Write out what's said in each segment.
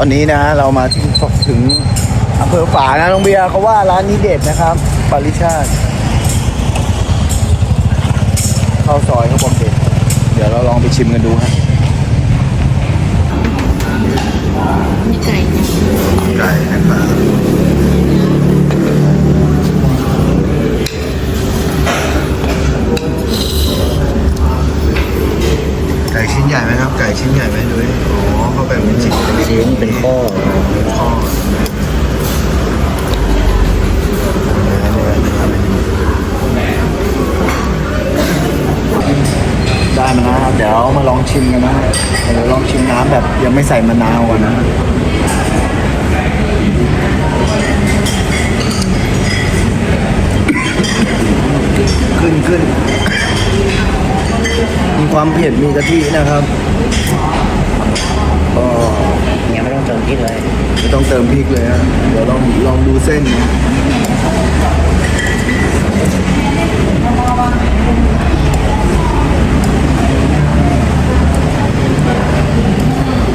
ตอนนี้นะเรามาที่ถึงอำเภอฝางนะน้องเบียร์เขาว่าร้านนี้เด็ดนะครับ ปาริชาติข้าวซอยเขาบอกเด็ด เดี๋ยวเราลองไปชิมกันดูฮะมีไก่นะไก่นะครับ ใหญ่ไหมครับ ไก่ชิ้นใหญ่ไหมดูดิอ๋อเขาแบ่งเป็นชิ้นเป็นชิ้นเป็นข้อเป็นข้อได้มานะครับ เดี๋ยวมาลองชิมกันนะเดี๋ยวลองชิมน้ำแบบยังไม่ใส่มะนาวก่อนนะ ขึ้นขึ้น มี ความเผ็ดมีกะทินะครับก็ยังไม่ต้องเติมพริกเลยไม่ต้องเติมพริกเลยฮะเดี๋ยวลองลองดูเส้นนะ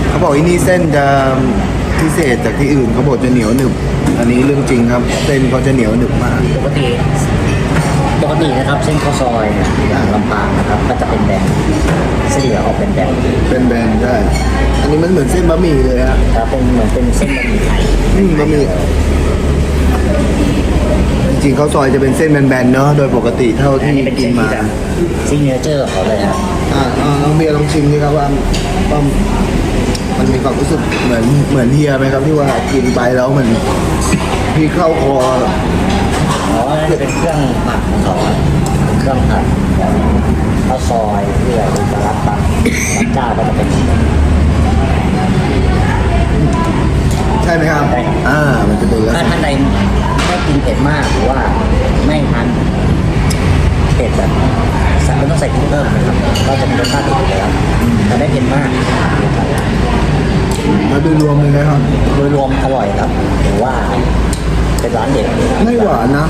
เขาบอกที่นี่เส้นจะพิเศษจากที่อื่นเขาบอกจะเหนียวหนึบ อันนี้เรื่องจริงครับ เส้นเขาจะเหนียวหนึบมากปกติปก ตินะครับเส้นข้าวซอยเนี่ยอย่างลำปางนะครับก็จะเป็นแบนเส้นเหลืองออกเป็นแบนเป็นแบนใช่อันนี้มันเหมือนเส้นบะหมี่เลยฮะครับเป็นเหมือนเป็นเส้นบะหมี่ไทยอืมบะหมี่จริงๆข้าวซอยจะเป็นเส้นแบนๆเนาะโดยปกติเท่าอัที่นนี้เป็นกิเส้นนมาที่แบบซิงเนเจอร์ของเขาเลยครับอ่าอ่าน้องเบียร์ลองชิมดิครับว่าว่ามันมีความรู้สึกเหมือนเหมือนเฮียไหมครับที่ว่ากินไปแล้วมันพี่เข้าคอ อ๋อนั่นจะเป็นเครื่องหมักของเขาครับเป็นเครื่องผัดข้าวซอยเพื่อเป็นปลาลัดปักน้ำเจ้าก็จะเป็นใช่ไหมครับใช่ครับ อ่า มันจะเป็นลักษถ้าณะท่านใดไม่กินเผ็ดมากหรือว่าไม่ทานเผ็ดแบบสั่งไม่ต้องใส่พริกเพิ่มนะครับก็จะมีรสชาติติดอยู่แล้วแต่ไม่เผ็ดมากมาดูรวมเลยนะครับโดยรวมอร่อยครับหรือว่า เป็นร้านเด็ดไม่หวานนะ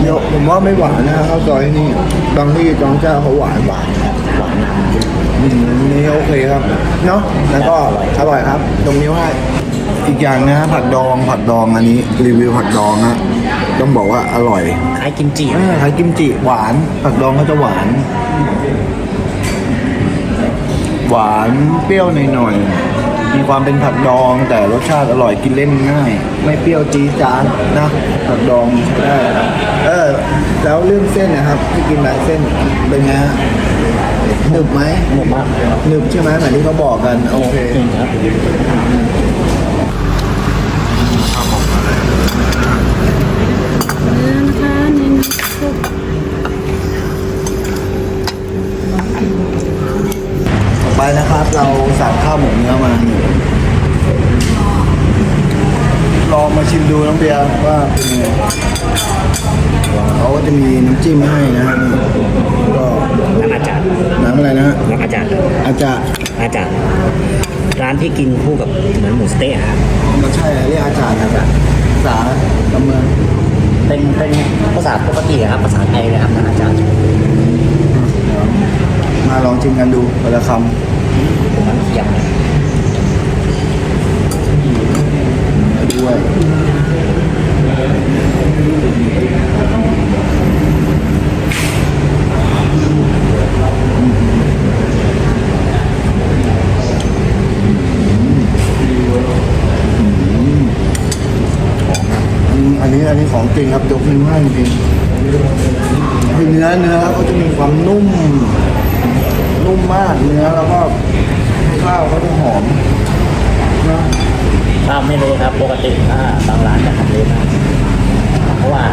เดี๋ยวผมว่าไม่หวานนะข้าวซอยที่นี่บางที่จองเจ้าเขาหวานหวานครับหวานนำอืมนี่โอเคครับเนาะแล้วก็อร่อยครับตรงนิ้วให้อีกอย่างนะผักดองผักดองอันนี้รีวิวผักดองนะต้องบอกว่าอร่อยคล้ายกิมจิอ่าคล้ายกิมจิหวาน ผักดองก็จะหวาน หวานเปรี้ยวหน่อยๆ มีความเป็นผักดอง แต่รสชาติอร่อยกินเล่นง่าย ไม่เปรี้ยวจี๊ดจ๊าดนะผักดองใช้ได้ครับเออแล้วเรื่องเส้นนะครับที่กินมาเส้นเป็นไงฮะหนึบไหมหนุกมากครับหนึบใช่ไหมเหมือนที่เขาบอกกันโอเคจริงครับเนื้อนะคะเน้นซุป ไปนะครับ เราสั่งข้าวหมกเนื้อมาลองมาชิมดูน้องเบียร์ว่าเป็นไงเขาก็จะมีน้ำจิ้มให้นะฮะนี่ก็น้ำอาจารย์น้ำอะไรนะฮะน้ำอาจารย์อาจจะอาจารย์ร้านที่กินคู่กับเหมือนหมูสะเต๊ะครับมันใช่เรียกอาจารย์นะจ๊ะภาษาตำเมืองเป็นเป็นภาษาปกติครับภาษาไทยเลยครับน้ำอาจารย์ มาลองชิมกันดูคนละคผมมันยำำด้วยอืมอันนี้อันนี้ของจริงครับยกนิ้วให้จริงๆคือเนื้อเนื้อเขาจะมีความนุ่ม นุ่ มมากเนื้อแล้วก็ข้าวเขาจะหอมนะข้าวไม่เละครับปกติถ้าบางร้านจะทำเละมากเพราะว่า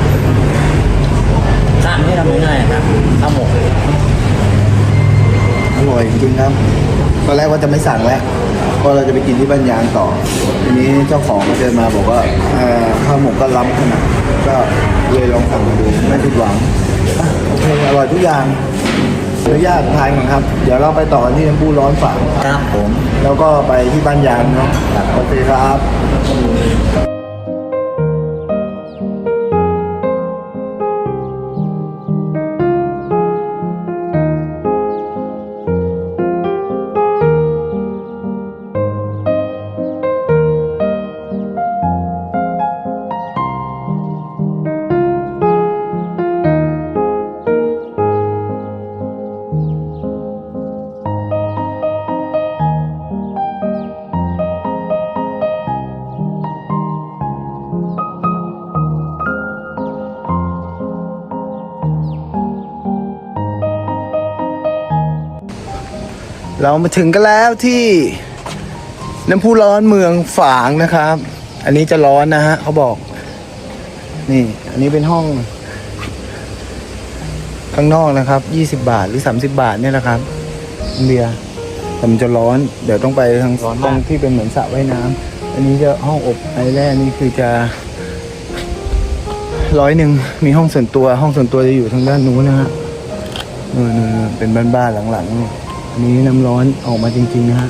ข้าวไม่ทำง่ายๆครับข้าวหมกอร่อยจริงๆครับตอนแรกว่าจะไม่สั่งแล้วเพราะเราจะไปกินที่บ้านยางต่อ ทีนี้เจ้าของเดินมาบอกว่าเอ่อข้าวหมกก็ล้ำขนาดก็เลยลองสั่งมาดูไม่ผิดหวังอะโอเคอร่อยทุกอย่าง อนุญาตทานก่อนครับ เดี๋ยวเราไปต่อกันที่น้ำปูร้อนฝางครับผม แล้วก็ไปที่บ้านยางเนาะโอเคครับ เรามาถึงกันแล้วที่น้ำพุร้อนเมืองฝางนะครับ อันนี้จะร้อนนะฮะเขาบอก นี่ อันนี้เป็นห้อง ข้างนอกนะครับ20บาทหรือ30บาทเนี่ยนะครับเบียร์แต่มันจะร้อน เดี๋ยวต้องไปทางร้อนตรมากงที่เป็นเหมือนสระว่ายน้ำอันนี้จะห้องอบไอแร่นี่คือจะร้อยหนึ่งมีห้องส่วนตัว ห้องส่วนตัวจะอยู่ทางด้านนู้นนะฮะเออๆๆเป็นบ้านๆหลังๆอั นี้น้ำร้อนออกมาจริง ๆ นะฮะ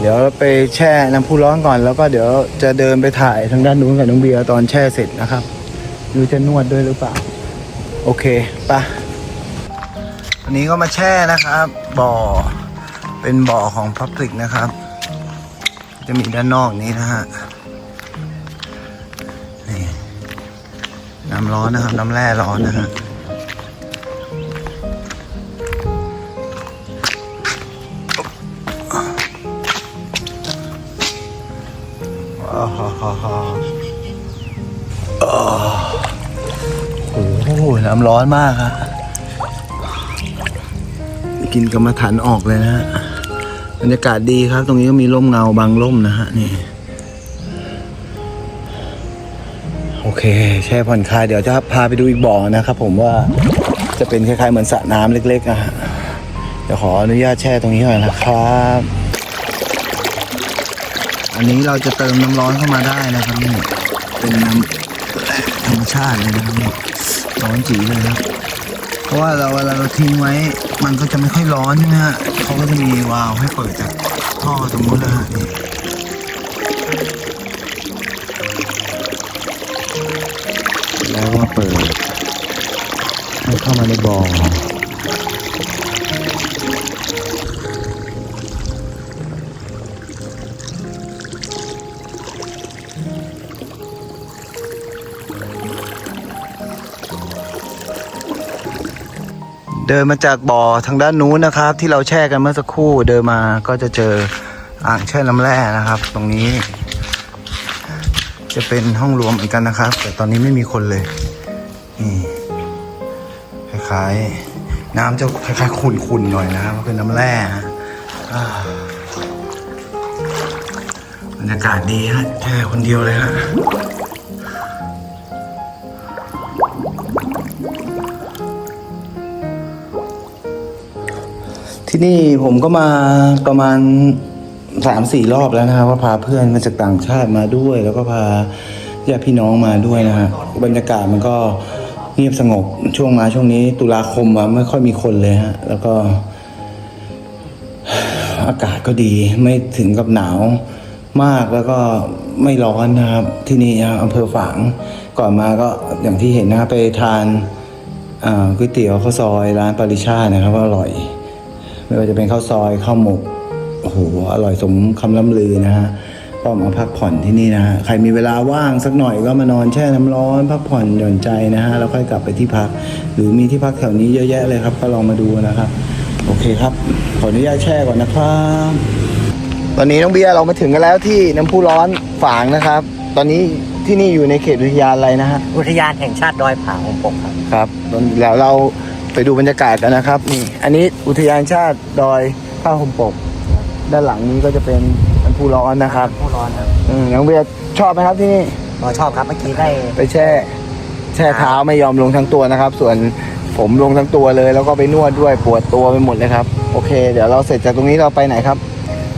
เดี๋ยวไปแช่น้ำพุร้อนก่อนแล้วก็เดี๋ยวจะเดินไปถ่ายทางด้านนู้นกับน้องเบียร์ตอนแช่เสร็จนะครับหรือจะนวดด้วยหรือเปล่า โอเคปะวันนี้ก็มาแช่นะครับ บ่อเป็นบ่อของพับลิกนะครับ จะมีด้านนอกนี้นะฮะนี่น้ำร้อนนะครับ น้ำแร่ร้อนนะฮะ โอ้โห น้ำร้อนมากครับ กินกรรมฐานออกเลยนะฮะ บรรยากาศดีครับ ตรงนี้ก็มีร่มเงาบางร่มนะฮะ นี่ โอเค แช่ผ่อนคลาย เดี๋ยวจะพาไปดูอีกบ่อนะครับผมว่าจะเป็นคล้ายๆเหมือนสระน้ำเล็กๆอะฮะเดี๋ยวขออนุญาตแช่ตรงนี้หน่อยนะครับ อันนี้เราจะเติมน้ำร้อนเข้ามาได้นะครับนี่เป็นน้ำธรรมชาติเลยนะครับนี่ร้อนจีเลยครับ เพราะว่าเราเวลาเราทิ้งไว้ มันก็จะไม่ค่อยร้อนใช่ไหมฮะเขาก็จะมีวาล์วให้เปิดจากท่อตรงนู้นนะฮะนี่แล้วก็เปิดให้เข้ามาในบ่อ เดินมาจากบ่อทางด้านนู้นนะครับ ที่เราแช่กันเมื่อสักครู่เดินมาก็จะเจออ่างแช่น้ำแร่นะครับ ตรงนี้ จะเป็นห้องรวมเหมือนกันนะครับ แต่ตอนนี้ไม่มีคนเลยนี่คล้ายๆน้ำจะคล้ายๆขุ่นๆหน่อยนะครับเพราะเป็นน้ำแร่ฮะอ่าบรรยากาศดีฮะแช่คนเดียวเลยฮะ ที่นี่ผมก็มาประมาณสามสี่รอบแล้วนะครับว่าพาเพื่อนมาจากต่างชาติมาด้วย แล้วก็พาญาติพี่น้องมาด้วยนะฮะบรรยากาศมันก็เงียบสงบช่วงมาช่วงนี้ ตุลาคมอะไม่ค่อยมีคนเลยฮะ แล้วก็ อากาศก็ดีไม่ถึงกับหนาวมากแล้วก็ไม่ร้อนนะครับ ที่นี่นะอำเภอฝางก่อนมาก็อย่างที่เห็นนะครับไปทานก๋วยเตี๋ยวข้าวซอยร้านปาริชาตินะครับว่าอร่อย ไม่ว่าจะเป็นข้าวซอยข้าวหมกโอ้โหอร่อยสมคำล่ำลือนะฮะก็มาพักผ่อนที่นี่นะฮะใครมีเวลาว่างสักหน่อยก็มานอนแช่น้ำร้อนพักผ่อนหย่อนใจนะฮะแล้วค่อยกลับไปที่พัก หรือมีที่พักแถวนี้เยอะแยะเลยครับ ก็ลองมาดูนะครับ โอเคครับ ขออนุญาตแช่ก่อนนะครับตอนนี้น้องเบียร์เรามาถึงกันแล้วที่น้ำพุร้อนฝางนะครับ ตอนนี้ที่นี่อยู่ในเขตอุทยานอะไรนะฮะอุทยานแห่งชาติดอยผาของปกครับครับแล้วเรา ไปดูบรรยากาศกันนะครับนี่อันนี้อุทยานชาติดอยผ้าห่มปก ด้านหลังนี้ก็จะเป็นน้ำพุร้อนนะครับผู้ร้อนครับอืมน้องเบียร์ชอบไหมครับที่นี่เราชอบครับเมื่อกี้ได้ไปแช่ แช่เท้าไม่ยอมลงทั้งตัวนะครับ ส่วนผมลงทั้งตัวเลย แล้วก็ไปนวดด้วยปวดตัวไปหมดเลยครับ โอเค เดี๋ยวเราเสร็จจากตรงนี้เราไปไหนครับ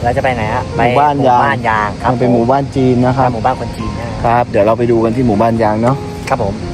เราจะไปไหนฮะหไปมู่บ้านยาง หมู่บ้านยางครับมันเป็นหมู่บ้านจีนนะคครัรับบหมู่บ้านคนจีนนะครับ เดี๋ยวเราไปดูกันที่หมู่บ้านยางเนาะ ครับผม